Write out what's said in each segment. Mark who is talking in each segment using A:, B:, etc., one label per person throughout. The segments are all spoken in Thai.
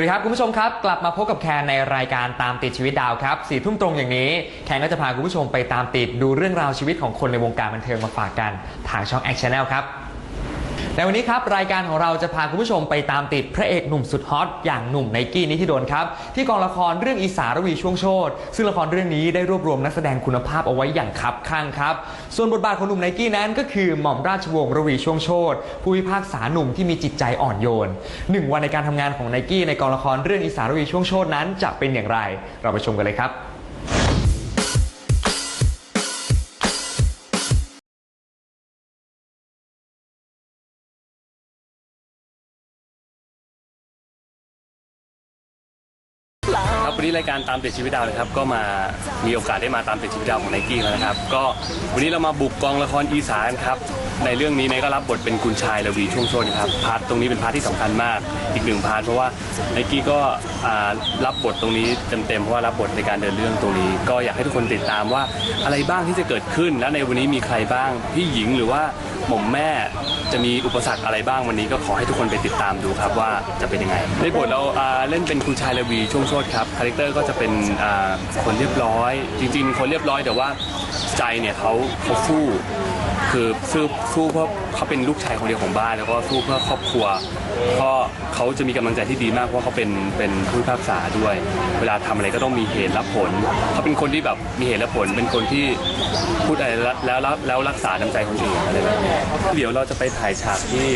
A: สวัสดีครับ คุณผู้ชมครับ กลับมาพบกับแคนในรายการตามติดชีวิตดาวครับสี่ทุ่มตรงอย่างนี้ แคนก็จะพาคุณผู้ชมไปตามติดดูเรื่องราวชีวิตของคนในวงการบันเทิงมาฝากกันทางช่องแอคชั่นแนลครับ ในวันนี้ครับรายการของเราจะพาคุณผู้ชมไปตามติดพระเอกหนุ่มสุดฮอตอย่างหนุ่มไนกี้นิธิดลครับที่กองละครเรื่องอีสารวีช่วงโชตซึ่งละครเรื่องนี้ได้รวบรวมนักแสดงคุณภาพเอาไว้อย่างคับข้างครับ ส่วนบทบาทของหนุ่มไนกี้นั้นก็คือหม่อมราชวงศ์ระวีช่วงโชตผู้พิพากษาหนุ่มที่มีจิตใจอ่อนโยนหนึ่งวันในการทำงานของไนกี้ในกองละครเรื่องอีสารวีช่วงโชตนั้นจะเป็นอย่างไร เราไปชมกันเลยครับ
B: รายการตามติดชีวิตดาวนะครับ ก็มามีโอกาสได้มาตามติดชีวิตดาวของไนกี้แล้วนะครับ ก็วันนี้เรามาบุกกองละครอีสานครับ ในเรื่องนี้ไนก็รับบทเป็นคุณชายระวีช่วงโชนครับพาร์ทตรงนี้เป็นพาร์ทที่สำคัญมากอีกหนึ่งพาร์ทเพราะว่าไนกี้ก็อ่ารับบทตรงนี้เต็มๆเพราะว่ารับบทในการเดินเรื่องตรงนี้ ก็อยากให้ทุกคนติดตามว่าอะไรบ้างที่จะเกิดขึ้น และในวันนี้มีใครบ้างพี่หญิงหรือว่าหม่อมแม่จะมีอุปสรรคอะไรบ้างวันนี้ก็ขอให้ทุกคนไปติดตามดูครับว่าจะเป็นยังไงในบทเราอ่าเล่นเป็นคุณชายระวีช่วงโชตครับคาแรคเตอร์ก็จะเป็นอ่าคนเรียบร้อย จริง ๆ คนเรียบร้อยแต่ว่าใจเนี่ยเขาเขาฟู่คือสู้สู้เพราะเขาเป็นลูกชายคนเดียวของบ้าน แล้วก็สู้เพื่อครอบครัวก็เขาจะมีกำลังใจที่ดีมากเพราะเขาเป็นเป็นผู้พิพากษาด้วย เวลาทำอะไรก็ต้องมีเหตุและผลเขาเป็นคนที่แบบมีเหตุและผล เป็นคนที่พูดอะไรแล้วแล้วแล้วรักษาน้ำใจคนอื่นอะไรแบบนี้เดี๋ยวเราจะไปถ่ายฉากที่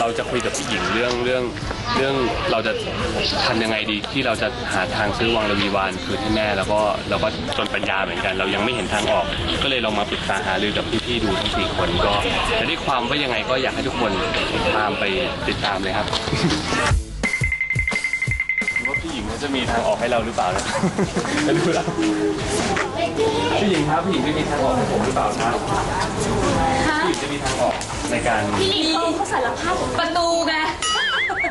B: เราจะคุยกับพี่หญิงเรื่องเรื่อง เรื่องเราจะทำยังไงดีที่เราจะหาทางซื้อวังระวีวานคืนให้แม่แล้วก็เราก็จนปัญญาเหมือนกัน เรายังไม่เห็นทางออก ก็เลยลองมาปรึกษาหารือกับพี่ๆดูทั้งสี่คนก็แต่ด้วยความว่ายังไงก็อยากให้ทุกคนตามไปติดตามเลยครับว่าพี่หญิงเขาจะมีทางออกให้เราหรือเปล่านะจะดูแล้วพี่หญิงครับพี่หญิงจะมีทางออกให้ผมหรือเปล่าครับพี่หญิงจะมีทางออกในการ
C: พี่ลิงเขาเขาสารภาพประตูไง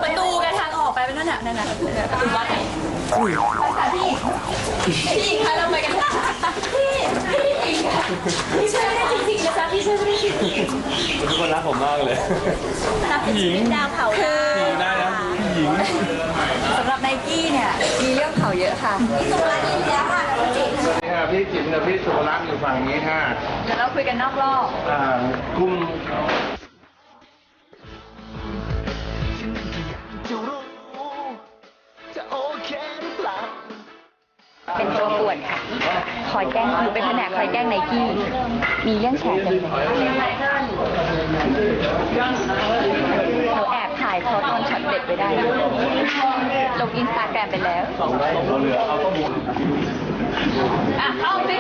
C: ประตูไงทางออกไปเป็นนั่นน่ะนั่นน่ะประตูวัดไงภาษาพี่พี่หญิงคะเราไปกันพี่พี่หญิงค่ะพี่ช่วยไม่ได้จริงๆนะจ๊ะพี่ช่วยไม่ได้จริง
B: ทุกคนรักผมมากเลย
C: ๆรับเป็นชีวิตดาวเผาคือ
B: พี่ได้นะพี่หญิง
C: สำหรับไนกี้เนี่ย มีเรื่องเผาเยอะค่ะพี่สุรานีแล้วค่ะเราจริง
D: สวัสดีค่ะพี่จิ๋มกับพี่สุรักษ์อยู่ฝั่งนี้ค่ะ
C: เดี๋ยวเราคุยกันนอกรอบ
D: อ่าคุม
C: เป็นตัวป่วนค่ะ คอยแกล้งหนูเป็นแผนกคอยแกล้งไนกี้มีเรื่องแฉเต็มเลยหนูแอบถ่ายเขาตอนช็อตเด็ดไปได้ ลงอินสตาแกรมไปแล้วอะเอาสิ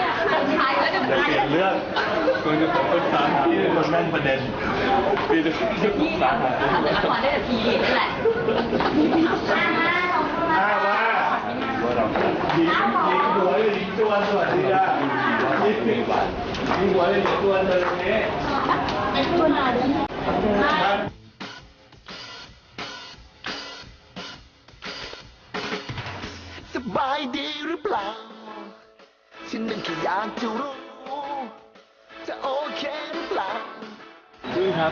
C: ถ่ายแล้วจะถ่าย
B: เรื่องคุณจะเป็นคนสาหาที่เป็นคนแม่นประเด็นพี่จะเป็นคนสาหา
C: ทำแต่ละครได้แต่ทีนั่นแหละ
D: อ้าวว่าหญิงหญิงหัวหรือหญิงจวสวัสดีค่ะหญิงหญิงหัวหรือหญิงจวเลยตรงนี้ครับ
E: สบายดีหรือเปล่า ฉันนั้นแค่อยากจะรู้ จะโอเคหรือเปล่า
B: ดื้อครับ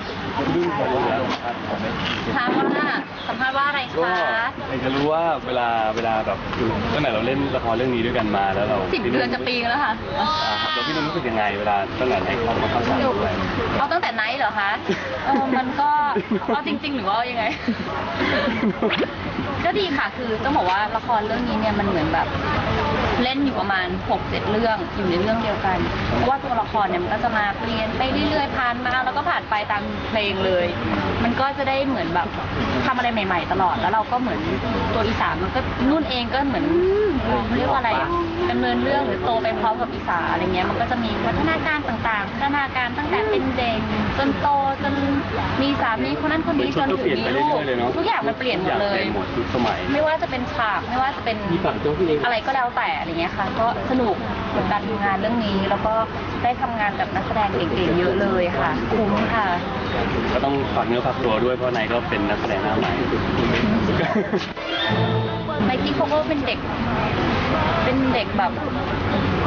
B: ดื้อผมแล้วครับผมไม่
C: ถามว่าสัมภาษณ์ว่าอะไร
B: ก็
C: คะ
B: อยากจะรู้ว่าเวลาเวลาแบบคือตั้งแต่เราเล่นละครเรื่องนี้ด้วยกันมาแล้วเรา
C: สิบเดือนจะปีแล้วค่ะ
B: อ่าครับแล้วพี่นุ่นรู้สึกยังไงเวลาตั้งแต่ให้เขามาเข้าฉากด้วย
C: เอาตั้งแต่ไนท์เหรอคะเออมันก็เอาจริง ๆ หรือว่าเอายังไง ก็ดีค่ะ คือต้องบอกว่าละครเรื่องนี้เนี่ยมันเหมือนแบบ เล่นอยู่ประมาณ6กเจ็ดเรื่องอยู่ในเรื่องเดียวกัน เพราะว่าตัวละครเนี่ยมันก็จะมาเปลี่ยนไปเรื่อยๆผ่านมาแล้วก็ผ่านไปตามเพลงเลย มันก็จะได้เหมือนแบบทำอะไรใหม่ ๆ ตลอดแล้วเราก็เหมือนตัวอีสานมันก็นุ่นเองก็เหมือนเขาเรียกว่าอะไรอะดำเนินเรื่องหรือโตไปพร้อมกับอีสานอะไรเงี้ยมันก็จะมีพัฒนาการต่างๆ พัฒนาการตั้งแต่เป็นเด็กจนโตจนมีสามีคนนั้นคนนี้จนถึงมีลูกทุกอย่างมันเปลี่ยนหมดเลย
B: หมดทุกสมัย
C: ไม่ว่าจะเป็นฉากไม่ว่าจะเป็นอะไรก็แล้วแต่อะไรเงี้ยค่ะ ก็สนุกกับการทำงานเรื่องนี้ แล้วก็ได้ทำงานกับนักแสดงเก่งๆเยอะเลยค่ะ คุ้มค่ะ
B: ก็ต้องฝากเนื้อฝากตัวด้วยเพราะนายก็เป็นนักแสดงหน้าใหม่
C: ไมกี้เขาก็เป็นเด็ก เป็นเด็กแบบ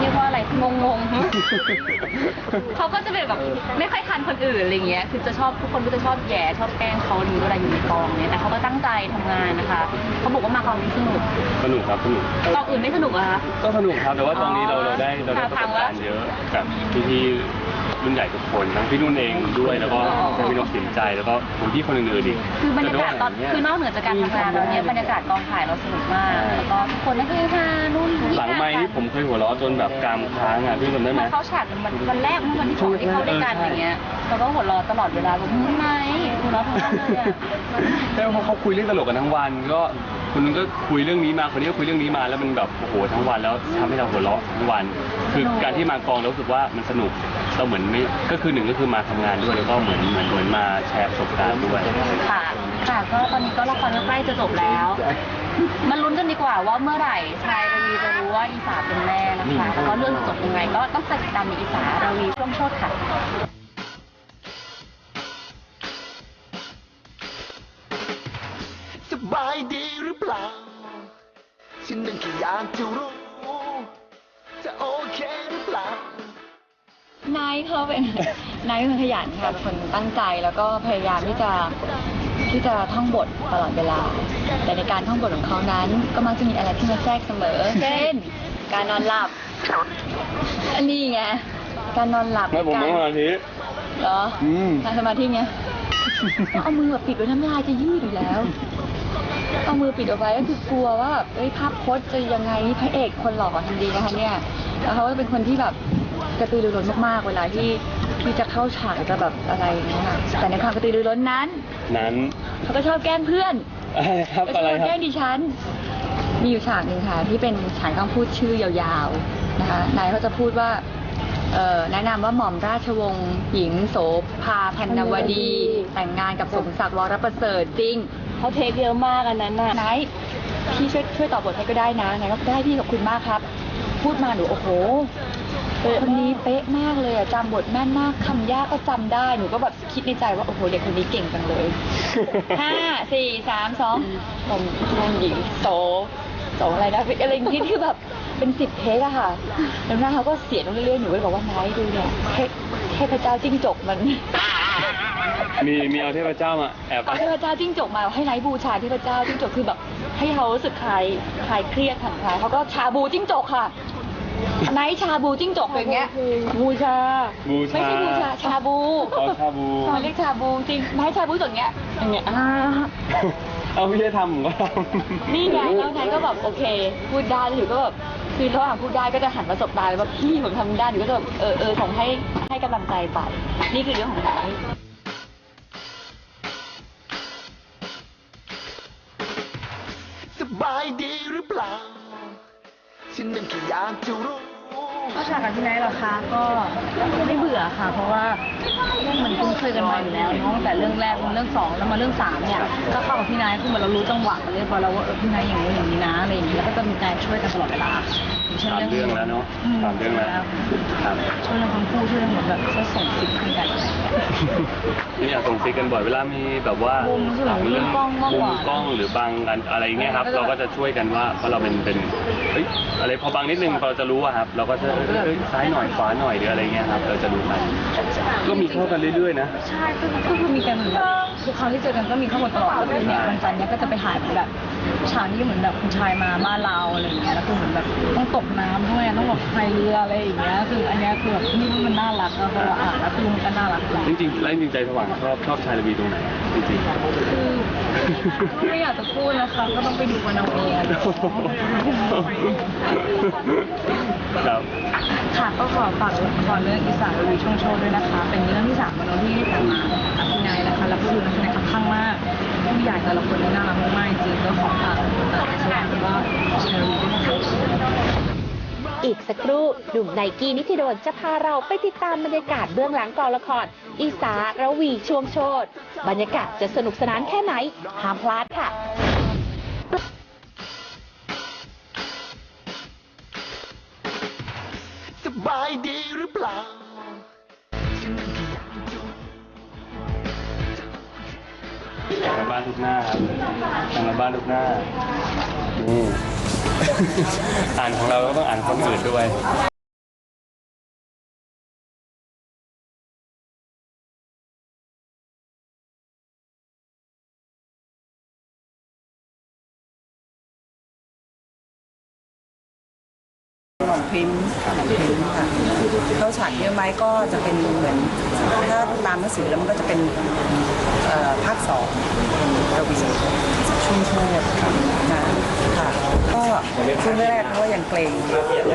C: เรียกว่าอะไร งงงๆ เขาก็จะเป็นแบบไม่ค่อยทันคนอื่นอะไรเงี้ย คือจะชอบทุกคนก็จะชอบแย่ชอบแกล้งเขาดีเวลาอยู่ในกองเนี่ย แต่เขาก็ตั้งใจทำงานนะคะ เขาบอกว่ามากองนี้สนุก
B: สนุกครับสนุก
C: กองอื่นไม่สนุกเหรอะคะ
B: ก็สนุกครับแต่ว่าตอนนี้เราเราได้เราได้ประส
C: ฟั
B: บ
C: งแล้ว
B: การณ์เยอะกับพี่ๆ รุ่นใหญ่ทุกคนทั้งพี่นุ่นเองด้วยแล้วก็พี่นกสินใจแล้วก็คุณพี่คนอื่นๆอีก
C: คือบรรยากาศตอน
B: จะด้วย
C: คือนอกเหนือจากการทำงานแล้วเนี่ยบรรยากาศกองถ่ายเราสนุกมากแล้วก็ทุกคนก็คือฮานู่นนี่
B: หลังไม้นี่ผมเคยหัวเราะจนแบบกรามค้างอะพี่จำได้ไหม
C: มาเข้าฉากกันวันวันแรกเมื่อวันที่สองที่เข้าด้วยกันอย่างเงี้ยเราก็หัวเราะตลอดเวลาแบบมึงไหมหัวเราะทั้งวันเลยอะ
B: ใช่เพราะเขาคุยเรื่องตลกกันทั้งวันก็ คนนึงก็คุยเรื่องนี้มาคนนี้ก็คุยเรื่องนี้มาแล้วมันแบบโอ้โหทั้งวันแล้วทำให้เราหัวเราะทั้งวัน คือการที่มากองแล้วรู้สึกว่ามันสนุกเราเหมือนไม่ก็คือหนึ่งก็คือมาทำงานด้วยแล้วก็เหมือนเหมือนเหมือนมาแชร์ประสบการณ์ด้วย
C: ค่ะ ค่ะ ก็ตอนนี้ก็ละครก็ใกล้จะจบแล้วมาลุ้นกันดีกว่าว่าเมื่อไหร่ชายรวีจะรู้ว่าอีสาเป็นแม่นะคะ แล้วก็เรื่องจะจบยังไงก็ต้องติดตามในอีสาระวีช่วงโชดค่ะ
E: บายดีหรือเปล่า ฉันนั้นแค่อยากจะรู้ จะโอเคหรือเปล่า
F: นายเขาเป็น นายเป็นคนขยันค่ะเป็นคนตั้งใจแล้วก็พยายามที่จะที่จะท่องบทตลอดเวลา แต่ในการท่องบทของเขานั้น ก็มักจะมีอะไรที่มาแทรกเสมอ เช่น การนอนหลับ อันนี้ไง การนอนหลับ
B: ไม่ผม
F: การ
B: ต้องมาที
F: เหรอ
B: อืม
F: ทำสมาธิเงี้ยเอามือแบบปิดไว้น้ำลายจะยืดอยู่แล้ว เอามือปิดเอาไว้ก็คือกลัวว่าแบบเอ้ยภาพพจน์จะยังไงนี่พระเอกคนหล่อทำดีนะคะเนี่ยแล้วเขาก็เป็นคนที่แบบกระตือรือร้นมากๆ เวลาที่ที่จะเข้าฉากจะแบบอะไรอย่างเงี้ยค่ะแต่ในความกระตือรือร้นนั้น
B: นั้น
F: เขาก็ชอบแกล้งเพื่อน
B: อะไรครับ
F: ก็ช
B: อะไร
F: อบ
B: ครั
F: แกล้
B: บ
F: งดิฉันมีอยู่ฉากหนึ่งค่ะที่เป็นฉากคำพูดชื่อยาวๆนะคะนายเขาจะพูดว่าเอ่อแนะนำว่าหม่อมราชวงศ์หญิงโสภาพันนวดี แต่งงานกับสมศักดิ์วรประเสริฐจริง เขาเทคเยอะมากอันนั้นน่ะนายพี่ช่วยช่วยตอบบทให้ก็ได้นะนายก็ได้พี่ขอบคุณมากครับ พูดมาหนูโอ้โหคนนี้เป๊ะมากเลยอะจำบทแม่นมากคำยากก็จำได้หนูก็แบบคิดในใจว่าโอ้โหเด็กคนนี้เก่งจังเลยห้าสี่สามสองผมนหญิงโสโสอะไรนะอะไรอย่างนี้ที่แบบเป็นสิบเทคอะค่ะ แล้วหน้าเขาก็เสียลงเรื่อยๆหนูก็เลยบอกว่าไนท์ดูเนี่ยเทพเทพเจ้าจิ้งจกมัน
B: มีมีเอาเทพเจ้ามาแอบ
F: เอาเทพเจ้าจิ้งจกมาให้ไนท์บูชาเทพเจ้าจิ้งจกคือแบบ ให้เขารู้สึกคลายคลายเครียดผ่อนคลายเขาก็ชาบูจิ้งจกค่ะไนท์ชาบูจิ้งจกอย่างเงี้ยบูชา
B: บูชา
F: ไม่ใช่บูชาชาบู
B: อ๋อชาบู
F: เขาเรียกชาบูจริงไนท์ชาบูอย่างเงี้ยอย่างเงี้ยอ่า
B: เอาพี่จะทำผมก็ทำ
F: นี่ไงแล้วไงก็แบบโอเค พูดได้แล้วหนูก็แบบคือระหว่างพูดได้ก็จะหันมาสบตาเลยว่าพี่ผมทำได้หนูก็จะแบบเออเออส่งให้ให้กำลังใจไป นี่คือเรื่องของไนท์
E: บายดีหรือเปล่าฉันนั้นแค่อยากจะรู้
C: ก็ฉากกับพี่ไนท์เหรอคะก็ไม่เบื่อค่ะ เพราะว่าเหมือนคุ้นเคยกันมาอยู่แล้วเนาะแต่เรื่องแรกเรื่องสองแล้วมาเรื่องสามเนี่ยก็เข้ากับพี่ไนท์คือเหมือนเรารู้จังหวะกันเรียบร้อยแล้วว่าเออพี่ไนท์อย่างนี้อย่างนี้นะอะไรอย่างนี้แล้วก็จะมีการช่วยกันตลอดเวลาย่ช่น
B: สามเรื่องแล้วเนาะ
C: อื
B: สามเรื่องแล้วครับ
C: ช่วยเรื่องคำพูดช่วยเรื่องเหมือนแบบช่วยส่งสิทธิ์ให้กันอะไรอย่างเงี้ย
B: นี่อยากส่งซิกกันบ่อยเวลามีแบบว่า
C: มุม
B: หลังเรื่อง
C: มุมกล้องมาก
B: มุ
C: ก
B: ม
C: ว่า
B: กล้องหรือบางอันอะไรเงี้ยครับ
C: ก็จะ
B: เราก็จะช่วยกันว่าเพราะเราเป็นเป็นเฮ้ยอะไรพอบางนิดนึงพอเราจะรู้อะครับ เราก็จะเอ้ยซ้ายหน่อยขวาหน่อยหรืออะไรเงี้ยครับเราจะรู้กันก็มีเข้ากันเรื่อยๆนะ
C: ใช่ก็ก็คือมีกันเหมือนแบบทุกครั้งที่เจอกันก็มีข้อมูลตลอดแล้วคือเนี่ยวันจันทร์เนี้ยก็จะไปถ่ายเหมือนแบบฉากที่เหมือนแบบคุณชายมาบ้านเราอะไรอย่างเงี้ยแล้วคือเหมือนแบบต้องตกน้ำด้วยต้องแบบพายเรืออะไรอย่างเงี้ยคืออันเนี้ยคือแบบนี่มันน่ารักอะพอเราอ่านแล้วคือมันก็น่ารักแหละ
B: จริงๆแล้วจริงๆใจสว่างชอบชอบชายระวีตรงไหนจริงๆ
C: คือ ไม่อยากจะพูดนะคะ ก็ต้องไปดูกันเอาเอง
B: ครับ
C: ค่ะก็ขอฝากละครเรื่องอีสานรีช่วงโชว์ด้วยนะคะ เป็นเรื่องที่สามวันที่ผ่านมาอัพินายนะคะ แล้วก็คือนักแสดงค่อนข้างมากผู้ใหญ่แต่ละคนนี่น่ารักมากๆจริงๆก็ขอฝากสว่างแล้วก็เชอรี่ด้วยนะคะ
G: อีกสักครู่หนุ่มไนกี้นิติโดนจะพาเราไปติดตามบรรยากาศเบื้องหลังกองละคร อีสาระวีช่วงโชดบรรยากาศจะสนุกสนานแค่ไหนห้ามพลาดค่ะ
E: สบายดีหรือเปล่าฉันนั้นแค่อยากจะรู้
B: แต่งกันบ้านทุกหน้าครับแต่งกันบ้านทุกหน้านี่ อ่านของเราก็ต้องอ่านคนอื่นด้วย
H: หมอมพิมหมอมพริมค่ะเขาฉากเยอะไหมก็จะเป็นเหมือน ถ้าตามหนังสือแล้วมันก็จะเป็นภาคสองเราไปกวี นระวีชุ่มโชดนะค่ะก็ช่วงแรกเขาก็ยังเกรง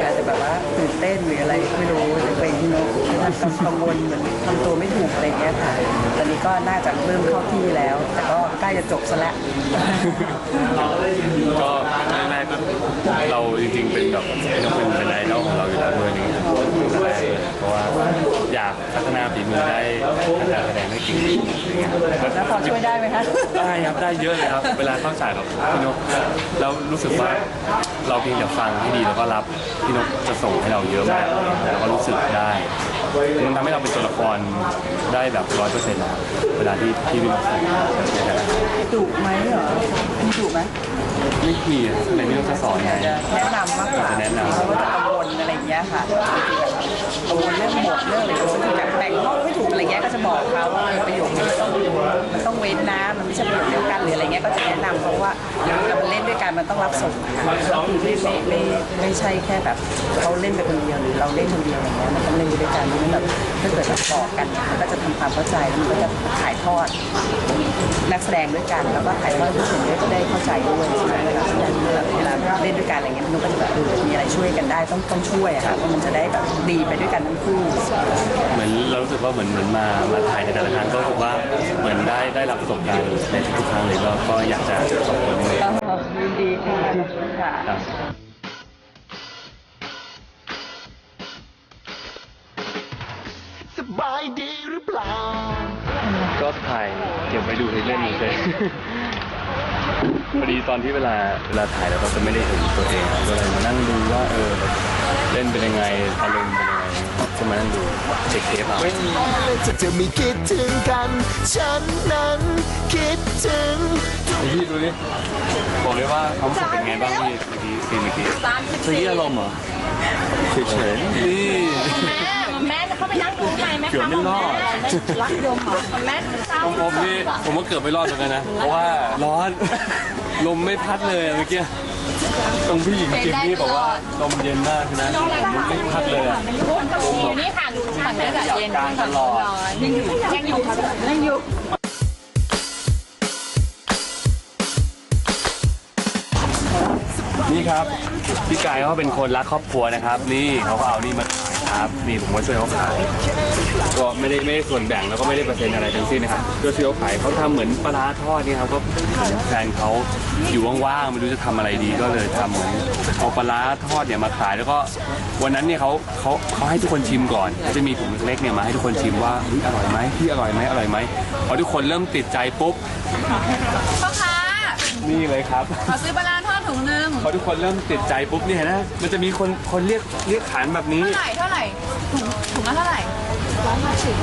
H: อาจจะแบบว่าตื่นเต้นหรืออะไรไม่รู้จะเกรงที่นกกังวลเหมือนทำตัวไม่ถูกอะไรอย่างเงี้ยค่ะตอนนี้ก็น่าจะเริ่มเข้าที่แล้ว แต่ก็ใกล้จะจบซะแล้ว
B: ก็แรกๆก็เราจริงๆเป็นแบบเป็นน้องเป็นไอดอลของเราอยู่แล้วด้วยนี่ตั้งแต่แรกเลยเพราะว่าอยากพัฒนาฝีมือได้ การแสดงให้เก่งขึ้นอะไรเงี้ย
H: แล้วพอช่วยได้ไหมคะ
B: ได้ครับได้เยอะเลยครับ เวลาเข้าฉากกับพี่นกแล้วรู้สึกว่าเราเพียงแต่ฟังให้ดีแล้วก็รับพี่นกจะส่งให้เราเยอะมากแล้วก็รู้สึกได้มันทำให้เราเป็นตัวละครได้แบบร้อยเปอร์เซ็นต์นะครับเวลาที่ที่พี่นกส่ง
H: ดุไหมเหรอมีดุไหม
B: ไม่มีอะในพี่นกจะสอนไง
H: แนะนำมากกว่า
B: จะแนะนำ
H: เขาก็จะกังวลอะไรอย่างเงี้ยค่ะกังวลเรื่องบทเรื่องอะไรบางทีแบบแบ่งห้องไม่ถูกอะไรเงี้ยก็จะบอกเขาว่าประโยคนี้มันต้องมันต้องเว้นนะมันไม่ใช่ประโยคเดียวกันหรืออะไรเงี้ยก็จะแนะนำเพราะว่าเราเล่นด้วยกันมันต้องรับส่งนะคะคือไม่ไม่ไม่ไม่ใช่แค่แบบเขาเล่นไปคนเดียวหรือเราเล่นคนเดียวอะไรเงี้ยมันต้องเล่นไปด้วยกันมันแบบาเกิดแบบบอกกันมันก็จะทำความเข้าใจแล้วมันก็จะถ่ายทอดนักแสดงด้วยกัน แล้วก็ถ่ายทอดผู้ชมด้วยจะได้เข้าใจด้วยใช่ไหมเวลาแสดงเวลาเล่นด้วยกันอะไรเงี้ยมันก็จะแบบเออมีอะไรช่วยกันได้ต้องต้องช่วยอะค่ะเพราะมันจะได้แบบดีไปด้วยกันทั้งคู่
B: เหมือนเรารู้สึกว่าเหมือนเหมือนมามาถ่ายในแต่ละครั้งก็รู้สึกว่าเหมือนได้ได้รับประสบการณ์ในทุกๆครั้งเลยก็ก็อยากจะขอบคุณเลย
H: ยินดีค่ะา
E: ยดีหรือเปล่า
B: ก็ถ่ายเก็บไว้ดูเล่นๆเลยพอดีตอนที่เวลาเวลาถ่ายเราก็จะไม่ได้เห็นตัวเองก็เลยมานั่งดูว่าเออเล่นเป็นยังไงอารมณ์เป็นยังไงก็มานั่งดูเช็คเทปเอา
E: จะจะมีคิดถึงกันฉันนั้นคิดถึง
B: พี่ดูดิบอกเลยว่าความรู้สึกเป็นไงบ้างพี่เมื่อกี้ซีนเมื่อกี้ซีอารมณ์เหรอเฉยๆนี่
C: นั่งดูใครไหม
B: เกือบไม่รอด
C: รักยมเหรอแม่เศร้า
B: ผมผมนี่ผมก็เกือบไม่รอดเหมือนกันนะ เพราะว่าร้อน ลมไม่พัดเลยเมื่อกี้ตรงพี่หญิงจริงที่บอกว่าลมเย็นมากนะลมไม่พัดเลยอะ
C: อยู่นี่ค่ะดูฝั่งนี้แบบเย็นฝั่งร้อนยังอยู่ยังอยู่ยังอยู่
B: นี่ครับพี่กายเขาเป็นคนรักครอบครัวนะครับ นี่เขาก็เอานี่มา ครับนี่ผมก็ช่วยเขาขายก็ไม่ได้ไม่ได้ส่วนแบ่งแล้วก็ไม่ได้เปอร์เซ็นต์อะไรทั้งสิ้นนะครับก็ช่วยเขาขายเขาทำเหมือนปลาร้าทอดนี่ครับก็แฟนเขาอยู่ว่างๆไม่รู้จะทำอะไรดีก็เลยทำเหมือนเอาปลาร้าทอดเนี่ยมาขายแล้วก็วันนั้นเนี่ยเขาเขาเขาให้ทุกคนชิมก่อนเขาจะมีถุงเล็กๆเนี่ยมาให้ทุกคนชิมว่าเฮ้ยอร่อยไหมพี่อร่อยไหมอร่อยไหมพอทุกคนเริ่มติดใจปุ๊บ
C: พ่อค้า
B: นี่เลยครับ
C: ขอซื้อปลาร้าทอดถุงนึง
B: พอทุกคนเริ่มติดใจปุ๊บเนี่ยนะ มันจะมีคนคนเรียกเรียกขานแบบนี้
C: เท่าไหร่เท่าไหร่ถุงถุงละเท่าไหร่ร้อยห้าสิบ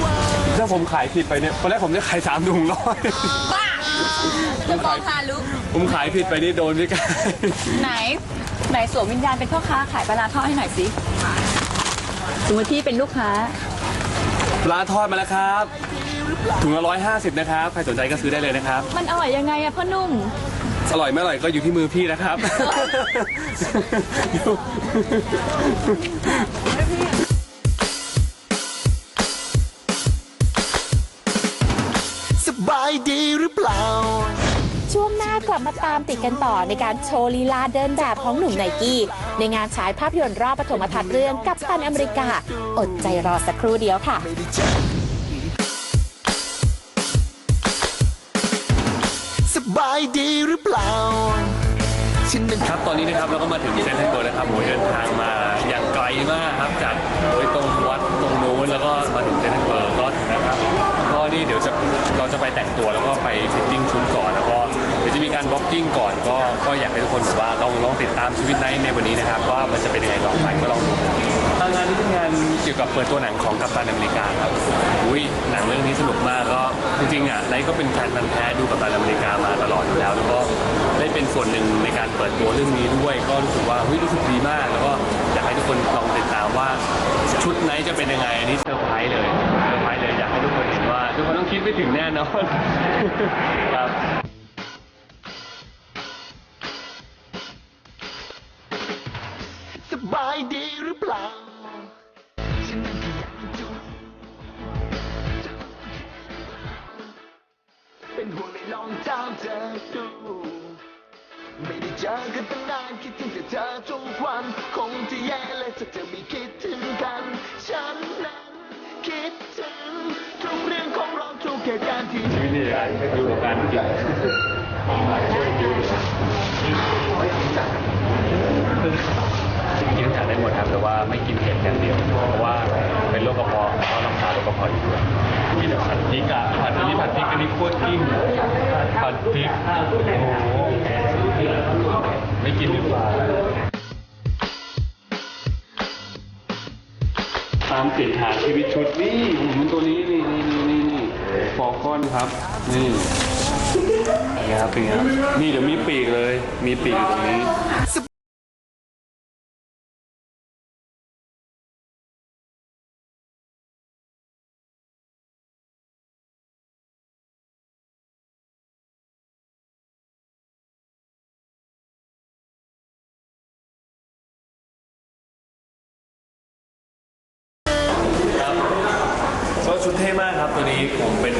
B: ถ้าผมขายผิดไปเนี่ยตอนแรกผมจะขายสามถุงร้อย
C: บ้าจะมองหาลุก
B: ผมขายผิดไปนี่โดนพี่กาย
C: ไหน ไหนสวมวิญญาณเป็นพ่อค้าขายปลาร้าทอดให้หน่อยสิสมมติที่เป็นลูกค้า
B: ปลาทอดมาแล้วครับ ถุงละร้อยห้าสิบนะครับใครสนใจก็ซื้อได้เลยนะครับ
C: มันอร่อยยังไงอะพ่อนุ่ม
B: อร่อยไม่อร่อยก็อยู่ที่มือพี่นะครับ
E: สบายดีหรือเปล่า
G: ช่วงหน้ากลับมาตามติดกันต่อในการโชว์ลีลาเดินแบบของหนุ่มไนกี้ ในงานฉายภาพยนตร์รอบปฐมทัศน์เรื่องกัปตันอเมริกา อดใจรอสักครู่เดียวค่ะ
E: สบายดีหรือเปล่าฉันนั้น
B: ครับตอนนี้นะครับเราก็มาถึงเซนทรัลเวิลด์แล้วครับโหเดินทางมาอย่างไกลมากครับจากโดยตรงวัดตรงนู้นแล้วก็มาถึงเซนทรัลเวิลด์ก็ถึงนะครับก็นี่เดี๋ยวจะเราจะไปแต่งตัวแล้วก็ไปฟิตติ้งชุดก่อนแล้วก็เดี๋ยวจะมีการบล็อกกิ้งก่อนก็ก็อยากให้ทุกคนแบบว่าลองลองติดตามชีวิตไนท์ในวันนี้นะครับว่ามันจะเป็นยังไงต่อไปก็ลองดูางานนี้เป็นงานเกี่ยวกับเปิดตัวหนังของกัปตันอเมริกาครับอุ้ยหนังเรื่องนี้สนุกมากก็จริงๆอะไนท์ก็เป็นแฟนพันธุ์แท้ดูกัปตันอเมริกามาตลอดอยู่แล้วแล้วก็ได้เป็นส่วนหนึ่งในการเปิดตัวเรื่องนี้ด้วย ก็รู้สึกว่าเฮ้ยรู้สึกดีมาก แล้วก็อยากให้ทุกคนลองติดตามว่าชุดไนท์จะเป็นยังไงอันนี้เซอร์ไพรส์เลยเซอร์ไพรส์เลยอยากให้ทุกคนเห็นว่าทุกคนต้องคิดไม่ถึงแน่นอนครับ
E: สบายดีหรือเปล่า
B: ชีวิตนี่การอยู่กับการกินกินทุกอย่างได้หมดครับแต่ว่าไม่กินเผ็ดอย่างเดียวเพราะว่าเป็นโรคกระเพาะแล้วก็รักษาโรคกระเพาะอยู่ด้วยกินแบบผัดพริกอะผัดอันนี้ผัดพริกอันนี้คั่วกิ้งผัดพริกโอ้โหไม่กินดีกว่าตามติดหาชีวิตชุดนี่มันตัวนี้นี่นี่นี่ ฟอลคอนครับ นี่นี่ครับเป็นไงครับนี่เดี๋ยวมีปีกเลย มีปีกอยู่ตรงนี้ก็ชุดเท่มากครับตัวนี้ผมเป็น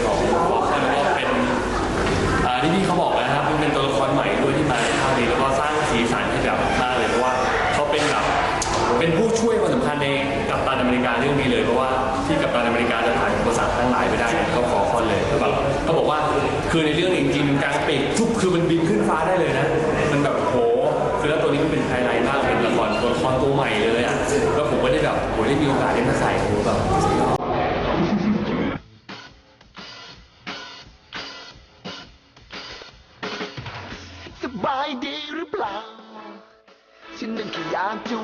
B: คือในเรื่องจริงๆกลางปีกทุบคือมันบินขึ้นฟ้าได้เลยนะ มันแบบโห คือแล้วตัวนี้มันเป็นไฮไลท์มากเป็นละครตัวละครตัวใหม่เลยอะแล้วผมก็ได้แบบโหได้มีโอกาสได้มาใส่โหแบบส
E: บายดีหรือเปล่าฉันนั้นแค่อยากจะรู้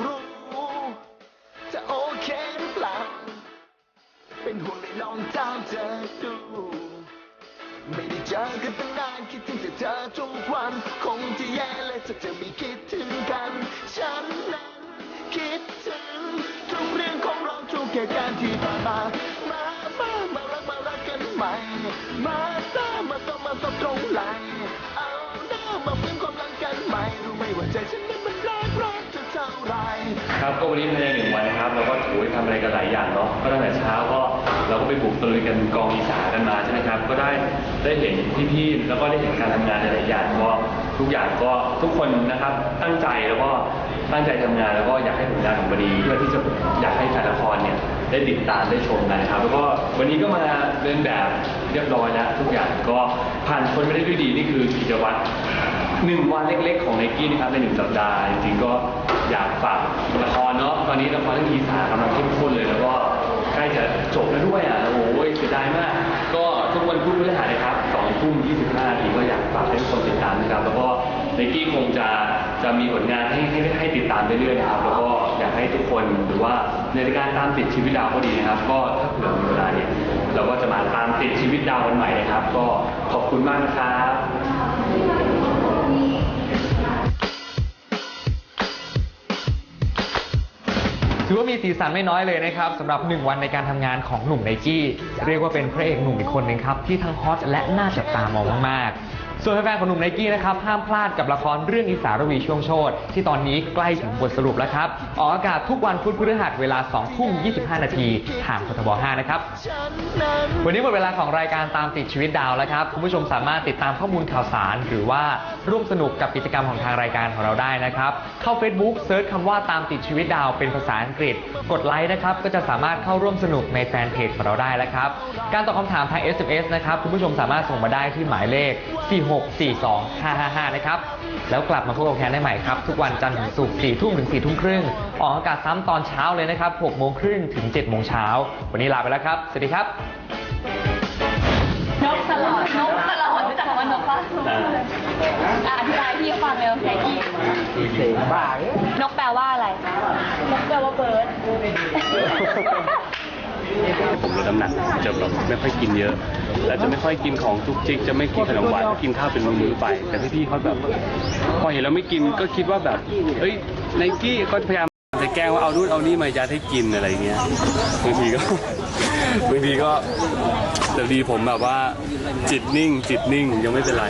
E: จะ ตบตรงเอาหน้ามาฟื้นความรักกันใหม่รู้ไหมว่าใจฉันนั้นมันรักรักเธอเท่าไหร
B: ครับก็วันนี้ภายในหนึ่งวันนะครับเราก็ถือว่าทำอะไรกันหลายอย่างเนาะก็ตั้งแต่เช้าก็เราก็ไปบุกตะลุยกันกองอีสานกันมาใช่ไหมครับ ก็ได้ได้เห็นพี่ๆแล้วก็ได้เห็นการทำงานหลายๆอย่างก็ทุกอย่างก็ทุกคนนะครับตั้งใจแล้วก็ตั้งใจทำงานแล้วก็อยากให้ผลงานของบดีเพื่อที่จะอยากให้แฟนละครเนี่ย ได้ติดตามได้ชมกันนะครับ แล้วก็วันนี้ก็มาเดินแบบเรียบร้อยแล้วทุกอย่างก็ผ่านพ้นไปได้ด้วยดีนี่คือกิจวัตรหนึ่งวันเล็ก ๆ ของไนกี้นะครับในหนึ่งสัปดาห์จริงๆก็อยากฝากละครเนาะตอนนี้ละครเรื่องอีสานกำลังเข้มข้นเลยแล้วก็ใกล้จะจบแล้วด้วยอะโอ้ยเสียดายมาก ก็ทุกวันพุธพฤหัสนะครับสองทุ่มยี่สิบห้านาทีก็อยากฝากให้ทุกคนติดตามนะครับ แล้วก็ไนกี้คงจะจะมีผลงานให้ให้ให้ติดตามเรื่อยๆนะครับ แล้วก็อยากให้ทุกคนหรือว่า ในรายการตามติดชีวิตดาวก็ดีนะครับ ก็ถ้าเผื่อมีเวลาเนี่ยเราก็จะมาตามติดชีวิตดาวกันใหม่นะครับ ก็ขอบคุณมากนะครับ
A: ถือว่ามีสีสันไม่น้อยเลยนะครับสำหรับหนึ่งวันในการทำงานของหนุ่มไนกี้ เรียกว่าเป็นพระเอกหนุ่มอีกคนหนึ่งครับ ที่ทั้งฮอตและน่าจับตามองมากๆ ส่วนแฟนๆของหนุ่มไนกี้นะครับห้ามพลาดกับละครเรื่องอีสารวีช่วงโชตที่ตอนนี้ใกล้ถึงบทสรุปแล้วครับ ออกอากาศทุกวันพุธพฤหัสเวลา2ทุ่ม25 นาทีทางพทบ5นะครับ วันนี้หมดเวลาของรายการตามติดชีวิตดาวแล้วครับ คุณผู้ชมสามารถติดตามข้อมูลข่าวสาร หรือว่าร่วมสนุกกับกิจกรรมของทางรายการของเราได้นะครับ เข้า Facebook เซิร์ชคำว่าตามติดชีวิตดาวเป็นภาษาอังกฤษ กดไลค์นะครับก็จะสามารถเข้าร่วมสนุกในแฟนเพจของเราได้แล้วครับ การตอบคำถามทาง SMS นะครับคุณผู้ชมสามารถส่งมาได้ที่หมายเลข4 4642555 นะครับ แล้วกลับมาพบกับแคนได้ใหม่ครับ ทุกวันจันทร์ถึงศุกร์4ทุ่มถึง4ทุ่มครึ่ง ออกอากาศซ้ำตอนเช้าเลยนะครับ6โมงครึ่งถึง7โมงเช้า วันนี้ลาไปแล้วครับ สวัสดีครับ
C: นกตลอด นกตลอดรู้จักคำว่านกปะอะอธิบายให้พี่ฟังเร็วไนกี้นกแปลว่าอะไร นกแปลว่าเบิร์ด
B: ผมลดน้ำหนักจะแบบไม่ค่อยกินเยอะ แล้วจะไม่ค่อยกินของจุกจิกจะไม่กินขนมหวานกินข้าวเป็นมื้อๆไป แต่พี่ๆเขาแบบพอเห็นเราไม่กินก็คิดว่าแบบเฮ้ยไนกี้ก็พยายามจะแกล้งว่าเอานู่นเอานี่มายัดให้กินอะไรเงี้ยบางทีก็บางทีก็แต่ดีผมแบบว่าจิตนิ่ง จิตนิ่งยังไม่เป็นไร